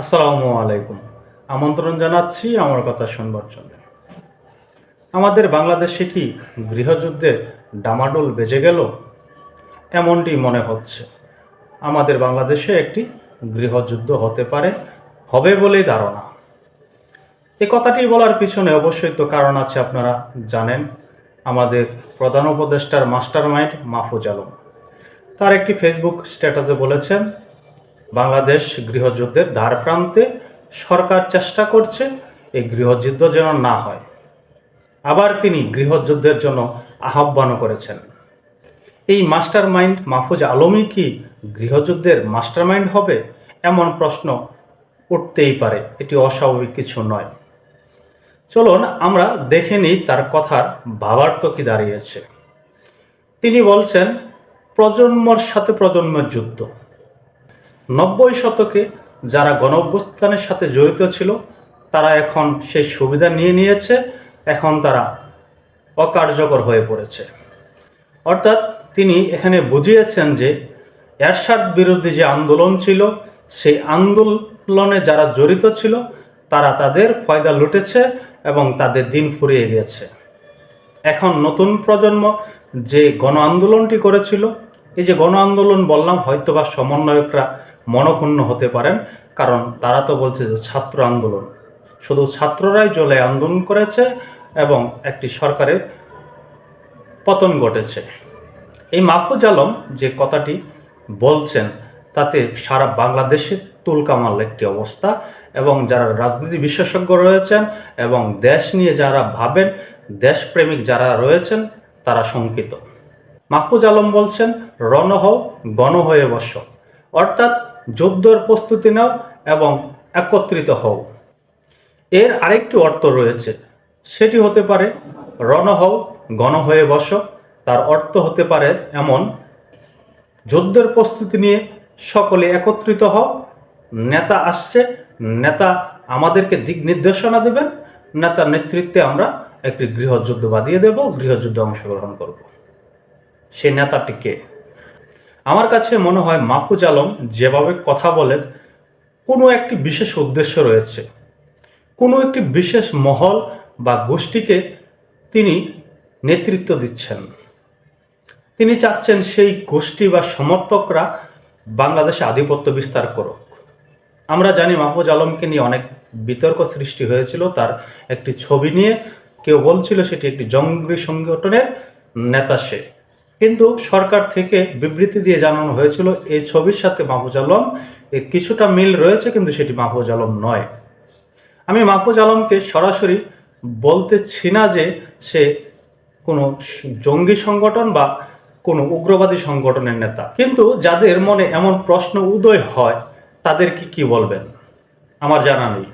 আসসালামু আলাইকুম। আমন্ত্রণ জানাচ্ছি আমার কথা শুনবার জন্য। আমাদের বাংলাদেশে কি গৃহযুদ্ধে ডামাডোল বেজে গেল? এমনটি মনে হচ্ছে। আমাদের বাংলাদেশে একটি গৃহযুদ্ধ হতে পারে, হবে বলেই ধারণা। এ কথাটি বলার পিছনে অবশ্যই তো কারণ আছে আপনারা জানেন, আমাদের প্রধান উপদেষ্টার মাস্টার মাইন্ড মাহফুজ আলম। তার একটি ফেসবুক স্ট্যাটাসে বলেছেন বাংলাদেশ গৃহযুদ্ধের ধার প্রান্তে সরকার চেষ্টা করছে এই গৃহযুদ্ধ যেন না হয়। আবার তিনি গৃহযুদ্ধের জন্য আহ্বানও করেছেন। এই মাস্টার মাইন্ড মাহফুজ আলমই কি গৃহযুদ্ধের মাস্টার মাইন্ড হবে এমন প্রশ্ন উঠতেই পারে, এটি অস্বাভাবিক কিছু নয়। চলুন আমরা দেখে নিই তার কথার ভাবার্থ কি দাঁড়িয়েছে। তিনি বলছেন, প্রজন্মর সাথে প্রজন্মের যুদ্ধ। নব্বই শতকে যারা গণ অভ্যুত্থানের সাথে জড়িত ছিল, তারা এখন সেই সুবিধা নিয়ে নিয়েছে, এখন তারা অকার্যকর হয়ে পড়েছে। অর্থাৎ তিনি এখানে বুঝিয়েছেন যে এরশাদ বিরোধী যে আন্দোলন ছিল, সেই আন্দোলনে যারা জড়িত ছিল, তারা তাদের ফয়দা লুটেছে এবং তাদের দিন ফুরিয়ে গেছে এখন নতুন প্রজন্ম যে গণ আন্দোলনটি করেছিল, এই যে গণ আন্দোলন বললাম, হয়তোবা সমন্বয়করা মনক্ষুণ্ণ হতে পারেন, কারণ তারা তো বলছে যে ছাত্র আন্দোলন। শুধু ছাত্ররাই জলে আন্দোলন করেছে এবং একটি সরকারের পতন ঘটেছে। এই মাহফুজ আলম যে কথাটি বলছেন, তাতে সারা বাংলাদেশের তুলকামাল একটি অবস্থা এবং যারা রাজনীতি বিশেষজ্ঞ রয়েছেন এবং দেশ নিয়ে যারা ভাবেন, দেশপ্রেমিক যারা রয়েছেন, তারা শঙ্কিত। মাহফুজ আলম বলছেন, রণ হও, গণ হয়ে বস। অর্থাৎ যুদ্ধের প্রস্তুতি নাও এবং একত্রিত হও। এর আরেকটি অর্থ রয়েছে। সেটি হতে পারে, রণ হও, গণ হয়ে বস। তার অর্থ হতে পারে এমন যুদ্ধের প্রস্তুতি নিয়ে সকলে একত্রিত হও। নেতা আসছে, নেতা আমাদেরকে দিক নির্দেশনা দেবেন। নেতার নেতৃত্বে আমরা একটি গৃহযুদ্ধ বাঁধিয়ে দেব, গৃহযুদ্ধে অংশগ্রহণ করব। সে নেতাটিকে আমার কাছে মনে হয় মাহফুজ আলম যেভাবে কথা বলেন, কোনো একটি বিশেষ উদ্দেশ্য রয়েছে। কোনো একটি বিশেষ মহল বা গোষ্ঠীকে তিনি নেতৃত্ব দিচ্ছেন। তিনি চাচ্ছেন সেই গোষ্ঠী বা সমর্থকরা বাংলাদেশে আধিপত্য বিস্তার করুক। আমরা জানি মাহফুজ আলমকে নিয়ে অনেক বিতর্ক সৃষ্টি হয়েছিল। তার একটি ছবি নিয়ে কেউ বলছিল সেটি একটি জঙ্গি সংগঠনের নেতা সে। কিন্তু সরকার থেকে বিবৃতি দিয়ে জানানো হয়েছিল, এই ছবির সাথে মাহফুজ আলম এর কিছুটা মিল রয়েছে, কিন্তু সেটি মাহফুজ আলম নয়। আমি মাহফুজ আলমকে সরাসরি বলতেছি না যে সে কোনো জঙ্গি সংগঠন বা কোনো উগ্রবাদী সংগঠনের নেতা। কিন্তু যাদের মনে এমন প্রশ্ন উদয় হয়, তাদেরকে কি বলবেন? আমার জানা নেই।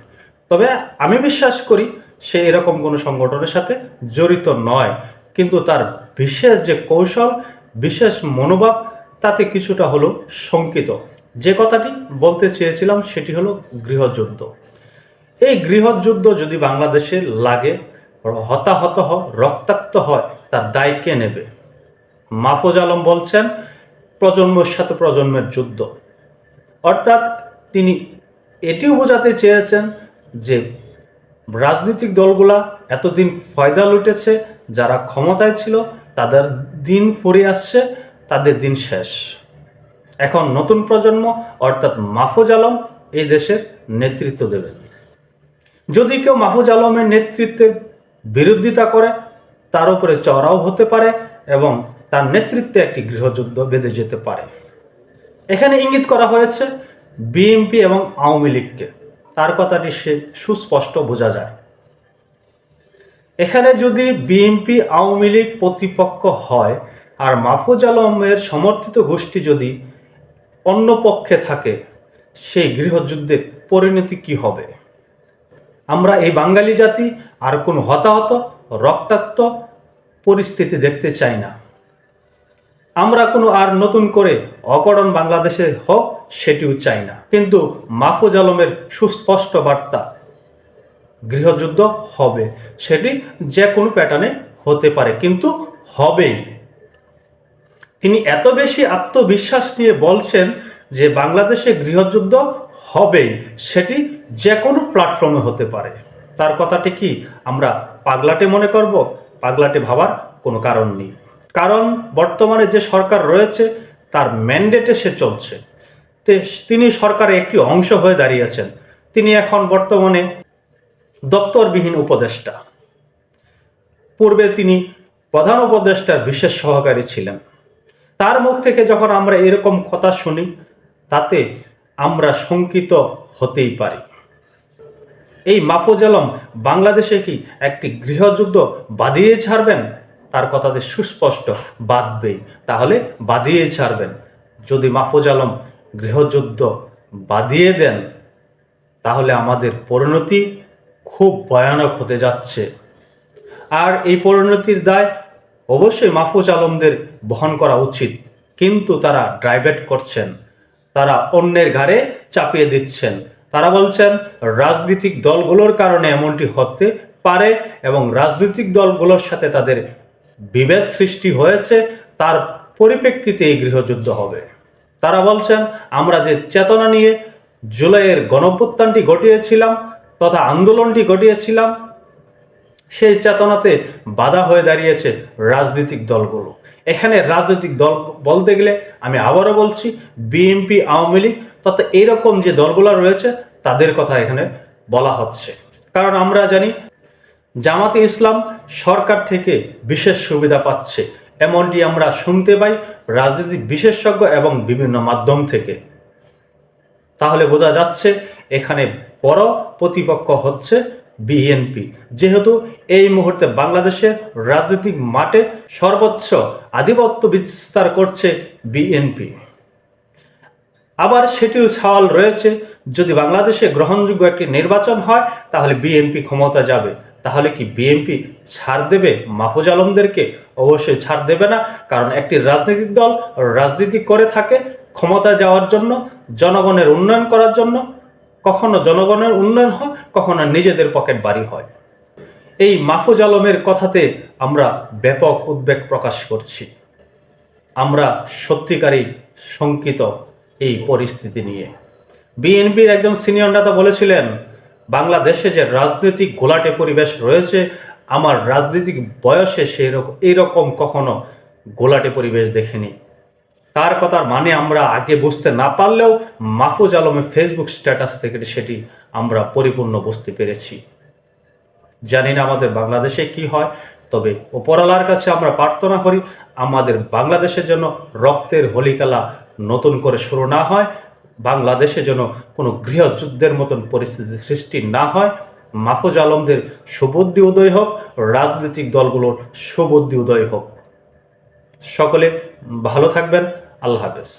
তবে আমি বিশ্বাস করি, সে এরকম কোনো সংগঠনের সাথে জড়িত নয়। কিন্তু তার বিশেষ যে কৌশল, বিশেষ মনোভাব, তাতে কিছুটা হলো শঙ্কিত। যে কথাটি বলতে চেয়েছিলাম সেটি হলো গৃহযুদ্ধ। এই গৃহযুদ্ধ যদি বাংলাদেশে লাগে, হতাহত হয় রক্তাক্ত হয়, তার দায় কে নেবে? মাহফুজ আলম বলছেন, প্রজন্মের সাথে প্রজন্মের যুদ্ধ। অর্থাৎ তিনি এটিও বোঝাতে চেয়েছেন যে রাজনৈতিক দলগুলা এতদিন ফয়দা লুটেছে যারা ক্ষমতায় ছিল, তাদের দিন ফুরিয়ে আসছে, তাদের দিন শেষ। এখন নতুন প্রজন্ম, অর্থাৎ মাহফুজ আলম, এই দেশের নেতৃত্ব দেবেন। যদি কেউ মাহফুজ আলমের নেতৃত্বের বিরোধিতা করে, তার উপরে চড়াও হতে পারে এবং তার নেতৃত্বে একটি গৃহযুদ্ধ বেঁধে যেতে পারে। এখানে ইঙ্গিত করা হয়েছে, বিএনপি এবং আওয়ামী লীগকে। তার কথাটি সে সুস্পষ্ট বোঝা যায়। এখানে যদি বিএনপি আওয়ামী লীগ প্রতিপক্ষ হয় আর মাহফুজ আলমের সমর্থিত গোষ্ঠী যদি অন্য পক্ষে থাকে, সেই গৃহযুদ্ধের পরিণতি কি হবে? আমরা এই বাঙালি জাতি আর কোনো হতাহত, রক্তাক্ত পরিস্থিতি দেখতে চাই না। আমরা কোনো আর নতুন করে অকরণ বাংলাদেশে হোক, সেটিও চাই না। কিন্তু মাহফুজ আলমের সুস্পষ্ট বার্তা গৃহযুদ্ধ হবে। সেটি যে কোনো প্যাটার্নে হতে পারে, কিন্তু হবেই। তিনি এত বেশি আত্মবিশ্বাস নিয়ে বলছেন যে বাংলাদেশে গৃহযুদ্ধ হবেই, সেটি যে কোনো প্ল্যাটফর্মে হতে পারে। তার কথাটি কি আমরা পাগলাটে মনে করব? পাগলাটে ভাবার কোনো কারণ নেই। কারণ বর্তমানে যে সরকার রয়েছে, তার ম্যান্ডেটে সে চলছে। তিনি সরকারের একটি অংশ হয়ে দাঁড়িয়েছেন। তিনি এখন বর্তমানে দপ্তরবিহীন উপদেষ্টা। পূর্বে তিনি প্রধান উপদেষ্টার বিশেষ সহকারী ছিলেন। তার মুখ থেকে যখন আমরা এরকম কথা শুনি, তাতে আমরা শঙ্কিত হতেই পারি। এই মাহফুজ আলম বাংলাদেশে কি একটি গৃহযুদ্ধ বাদিয়ে ছাড়বেন? তার কথাতে সুস্পষ্ট বাঁধবেই তাহলে বাদিয়ে ছাড়বেন। যদি মাহফুজ আলম গৃহযুদ্ধ বাদিয়ে দেন, তাহলে আমাদের পরিণতি খুব ভয়ানক হতে যাচ্ছে। আর এই পরিণতির দায় অবশ্যই মাহফুজ আলমদের বহন করা উচিত। কিন্তু তারা ড্রাইভেট করছেন। তারা অন্যের ঘাড়ে চাপিয়ে দিচ্ছেন। তারা বলছেন, রাজনৈতিক দলগুলোর কারণে এমনটি হতে পারে এবং রাজনৈতিক দলগুলোর সাথে তাদের বিভেদ সৃষ্টি হয়েছে, তার পরিপ্রেক্ষিতে এই গৃহযুদ্ধ হবে। তারা বলছেন, আমরা যে চেতনা নিয়ে জুলাইয়ের গণপ্রত্যানটি ঘটিয়েছিলাম তথা আন্দোলনটি ঘটিয়েছিলাম, সেই চেতনাতে বাধা হয়ে দাঁড়িয়েছে রাজনৈতিক দলগুলো। এখানে রাজনৈতিক দল বলতে গেলে আমি আবারও বলছি বিএনপি আওয়ামী লীগ তথা এইরকম যে দলগুলো রয়েছে, তাদের কথা এখানে বলা হচ্ছে। কারণ আমরা জানি, জামাতে ইসলাম সরকার থেকে বিশেষ সুবিধা পাচ্ছে। এমনটি আমরা শুনতে পাই রাজনৈতিক বিশেষজ্ঞ এবং বিভিন্ন মাধ্যম থেকে। তাহলে বোঝা যাচ্ছে, এখানে বড় প্রতিপক্ষ হচ্ছে বিএনপি। যেহেতু এই মুহূর্তে বাংলাদেশের রাজনৈতিক মাঠে সর্বোচ্চ আধিপত্য বিস্তার করছে বিএনপি। আবার সেটিও সওয়াল রয়েছে, যদি বাংলাদেশে গ্রহণযোগ্য একটি নির্বাচন হয়, তাহলে বিএনপি ক্ষমতা যাবে। তাহলে কি বিএনপি ছাড় দেবে? মাহফুজ আলমদেরকে অবশ্যই ছাড় দেবে না, কারণ একটি রাজনৈতিক দল রাজনীতি করে থাকে ক্ষমতা যাওয়ার জন্য, জনগণের উন্নয়ন করার জন্য। কখনো জনগণের উন্নয়ন হয়, কখনো নিজেদের পকেট বাড়ি হয়। এই মাহফুজ আলমের কথাতে আমরা ব্যাপক উদ্বেগ প্রকাশ করছি। আমরা সত্যিকারই শঙ্কিত এই পরিস্থিতি নিয়ে। বিএনপির একজন সিনিয়র নেতা বলেছিলেন, বাংলাদেশে যে রাজনৈতিক ঘোলাটে পরিবেশ রয়েছে, আমার রাজনৈতিক বয়সে সেই রকম এইরকম কখনো গোলাটে পরিবেশ দেখিনি। তার কথার মানে আমরা আগে বুঝতে না পারলেও মাহফুজ আলমের ফেসবুক স্ট্যাটাস থেকে সেটি আমরা পরিপূর্ণ বুঝতে পেরেছি। জানি না আমাদের বাংলাদেশে কি হয়, তবে ওপরালার কাছে আমরা প্রার্থনা করি আমাদের বাংলাদেশের জন্য রক্তের হোলিকালা নতুন করে শুরু না হয়, বাংলাদেশে যেন কোনো গৃহযুদ্ধের মতন পরিস্থিতি সৃষ্টি না হয়। মাহফুজ আলমদের সুবুদ্ধি উদয় হোক, রাজনৈতিক দলগুলোর সুবুদ্ধি উদয় হোক। সকলে ভালো থাকবেন। আল্লাহ হাফেজ।